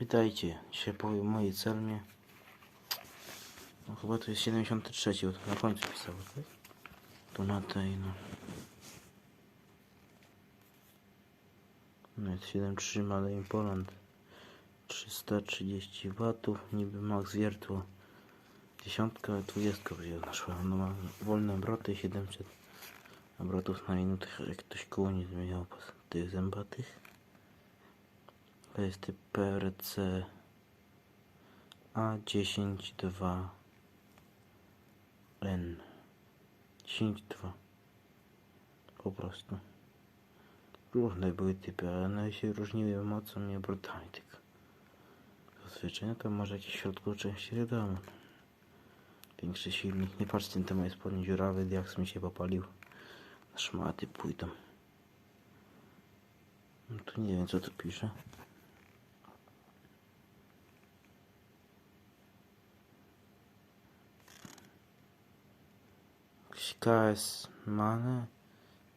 Witajcie, dzisiaj powiem mojej celmie. No chyba to jest 73, bo to na końcu pisało, tak? To na tej, no. No jest 7.3 Made in Poland. 330 watów, niby max wiertło. Dziesiątka, dwudziestka będzie naszła. No ma wolne obroty 700 obrotów na minutę, jak ktoś koło nie zmieniał tych zębatych. To jest typ PRC A102N 102 po prostu. Różne były typy, ale one się różniły mocą i obrotami tylko zazwyczaj no to może jakieś w środku części wiadomo. Większy silnik. Nie patrzcie ten jest spodnie dziurawy diaks mi się popalił. Na szmaty pójdą. No tu nie wiem co tu pisze KS Mane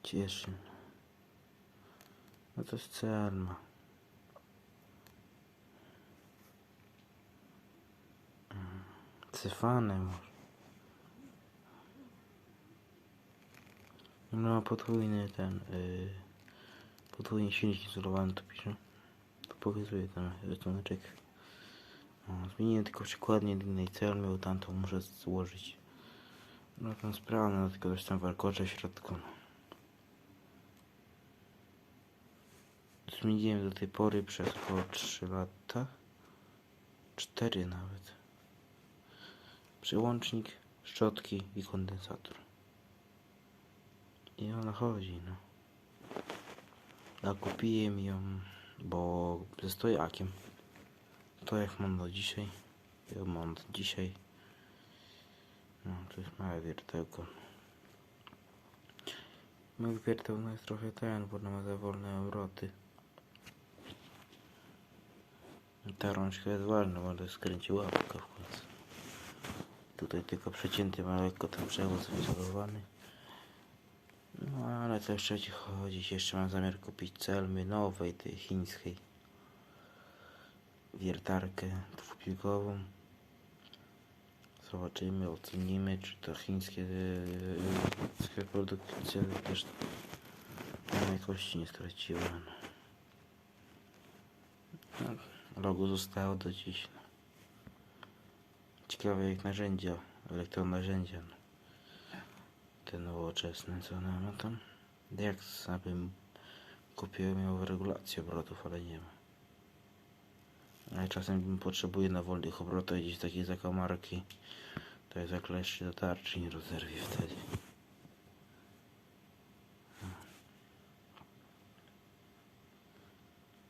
Cieszyn. No to jest Celma. Mm, Cyfane może. No podwójny ten yy, podwójnie silnik izolowany to pisze. To pokazuje ten rysunek. No, zmieniłem tylko przykładnie innej celmy, bo tamtą muszę złożyć. No tam sprawne, tylko coś tam warkocze środku. no. Zmieniłem do tej pory przez około 3 lata. 4 nawet. Przełącznik, szczotki i kondensator. I ona chodzi, no. A kupiłem ją, bo ze stojakiem. To jak mam do dzisiaj. Ja mam do dzisiaj. No, to jest małe wiertełko. Mój wierteł no jest trochę ten, bo ma za wolne obroty. Ta rączka jest ważna, bo to skręci łapka w końcu. Tutaj tylko przecięty ma lekko ten przewód wyizolowany. No ale co jeszcze ci? Jeszcze mam zamiar kupić celmy nowej, tej chińskiej. Wiertarkę dwupiłkową. Zobaczymy, ocenimy, czy to chińskie yy, produkcje też na jakości nie straciły. No, logo zostało do dziś. Ciekawe jak narzędzia, elektronarzędzia. No. Te nowoczesne, co one ma tam. Jak bym kupił, miał regulację obrotów, ale nie ma. Ale czasem bym potrzebuje na wolnych obrotach gdzieś takiej zakamarki. To jest jak leszczy do tarczy nie rozerwie wtedy.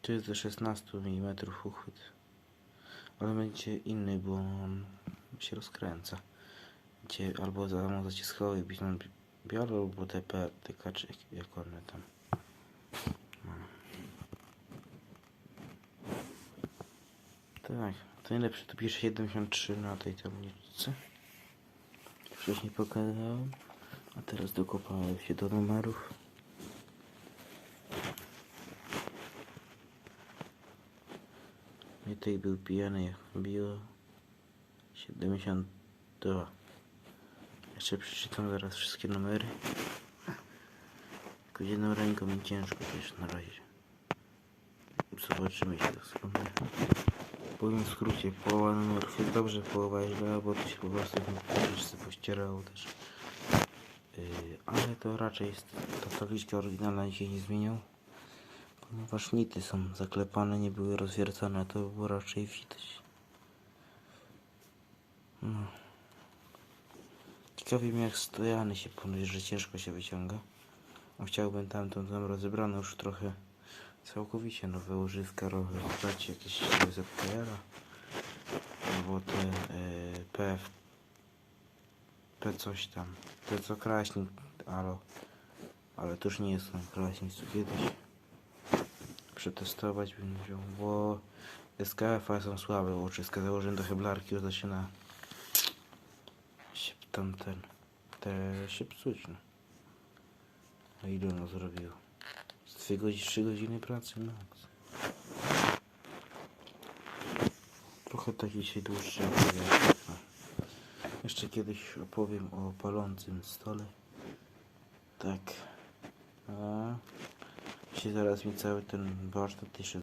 Tu jest do 16 mm uchwyt. Ale będzie inny, bo on się rozkręca. Będzie albo za zaciskowy być na bialo, albo TP, TK, czy jak- jak one tam. No. Tak, to najlepsze to pisze 73 na tej tabliczce. Wcześniej pokazałem, a teraz dokopałem się do numerów. I tej był pijany jak biło 72. Jeszcze przeczytam zaraz wszystkie numery. Tylko jedną ręką mi ciężko też na razie. Zobaczymy się to wspomnę. Powiem w skrócie, połowa dobrze, połowa jest źle, bo to się po prostu troszeczkę pościerało też. Yy, ale to raczej jest, ta tabliczka oryginalna dzisiaj nie zmieniał. Ponieważ nity są zaklepane, nie były rozwiercane, to było raczej widać. No. Ciekawi mnie jak stojany się ponoć, że ciężko się wyciąga. Chciałbym tamtą tam rozebrane już trochę całkowicie nowe używka rozebrać jakieś ZPR-a albo te y, PF P coś tam. Te co kraśnik ale, ale to już nie jest ten kraśnik co kiedyś przetestować bym wziął bo SKF-a są słabe łoczyska założyłem do heblarki już zaczyna się tam ten te się psuć no. a ile ono zrobiło 2 godziny, 3 godziny pracy max Ochota dzisiaj dłuższy. Jeszcze kiedyś opowiem o palącym stole. Tak. A. Dzisiaj zaraz mi cały ten warsztat jeszcze